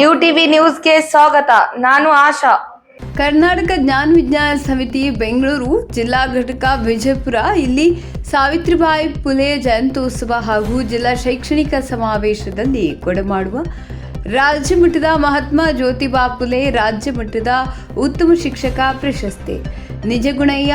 You TV ನ್ಯೂಸ್ಗೆ ಸ್ವಾಗತ. ನಾನು ಆಶಾ. ಕರ್ನಾಟಕ ಜ್ಞಾನ ವಿಜ್ಞಾನ ಸಮಿತಿ ಬೆಂಗಳೂರು ಜಿಲ್ಲಾ ಘಟಕ ವಿಜಯಪುರ, ಇಲ್ಲಿ ಸಾವಿತ್ರಿಬಾಯಿ ಪುಲೆ ಜಯಂತ್ಯೋತ್ಸವ ಹಾಗೂ ಜಿಲ್ಲಾ ಶೈಕ್ಷಣಿಕ ಸಮಾವೇಶದಲ್ಲಿ ಕೊಡಮಾಡುವ ರಾಜ್ಯ ಮಟ್ಟದ ಮಹಾತ್ಮ ಜ್ಯೋತಿಬಾ ಪುಲೆ ರಾಜ್ಯ ಮಟ್ಟದ ಉತ್ತಮ ಶಿಕ್ಷಕ ಪ್ರಶಸ್ತಿ. ನಿಜಗುಣಯ್ಯ,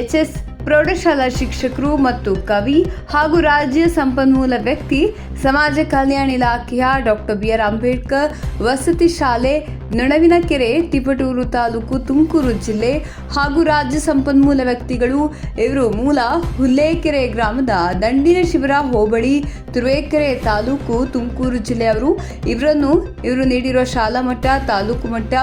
ಎಚ್ ಎಸ್ ಪ್ರೌಢಶಾಲಾ ಶಿಕ್ಷಕರು ಮತ್ತು ಕವಿ ಹಾಗೂ ರಾಜ್ಯ ಸಂಪನ್ಮೂಲ ವ್ಯಕ್ತಿ, ಸಮಾಜ ಕಲ್ಯಾಣ ಇಲಾಖೆಯ ಡಾಕ್ಟರ್ ಬಿ ಆರ್ ಅಂಬೇಡ್ಕರ್, ವಸತಿ ಶಾಲೆ ನಣವಿನಕೆರೆ ತಿಪಟೂರು ತಾಲೂಕು, ತುಮಕೂರು ಜಿಲ್ಲೆ ಹಾಗೂ ರಾಜ್ಯ ಸಂಪನ್ಮೂಲ ವ್ಯಕ್ತಿಗಳು, ಇವರು ಮೂಲ ಹುಲ್ಲೇಕೆರೆ ಗ್ರಾಮದ ದಂಡಿನ ಶಿಬಿರ ಹೋಬಳಿ, ತುರುವೇಕೆರೆ ತಾಲೂಕು, ತುಮಕೂರು ಜಿಲ್ಲೆಯವರು. ಇವರನ್ನು ಇವರು ನೀಡಿರುವ ಶಾಲಾ ಮಟ್ಟ, ತಾಲೂಕು ಮಟ್ಟ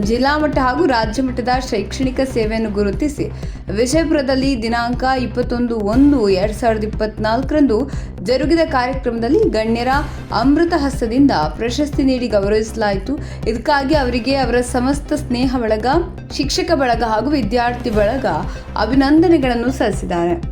ಜಿಲ್ಲಾ ಮಟ್ಟ ಹಾಗೂ ರಾಜ್ಯ ಮಟ್ಟದ ಶೈಕ್ಷಣಿಕ ಸೇವೆಯನ್ನು ಗುರುತಿಸಿ. ವಿಜಯಪುರದಲ್ಲಿ ದಿನಾಂಕ ಇಪ್ಪತ್ತೊಂದು ಒಂದು ಎರಡ್ ಸಾವಿರದ ಇಪ್ಪತ್ನಾಲ್ಕರಂದು ಜರುಗಿದ ಕಾರ್ಯಕ್ರಮದಲ್ಲಿ ಗಣ್ಯರ ಅಮೃತ ಹಸ್ತದಿಂದ ಪ್ರಶಸ್ತಿ ನೀಡಿ ಗೌರವಿಸಲಾಯಿತು. ಇದಕ್ಕಾಗಿ ಅವರಿಗೆ ಅವರ ಸಮಸ್ತ ಸ್ನೇಹ ಬಳಗ, ಶಿಕ್ಷಕ ಬಳಗ ಹಾಗೂ ವಿದ್ಯಾರ್ಥಿ ಬಳಗ ಅಭಿನಂದನೆಗಳನ್ನು ಸಲ್ಲಿಸಿದ್ದಾರೆ.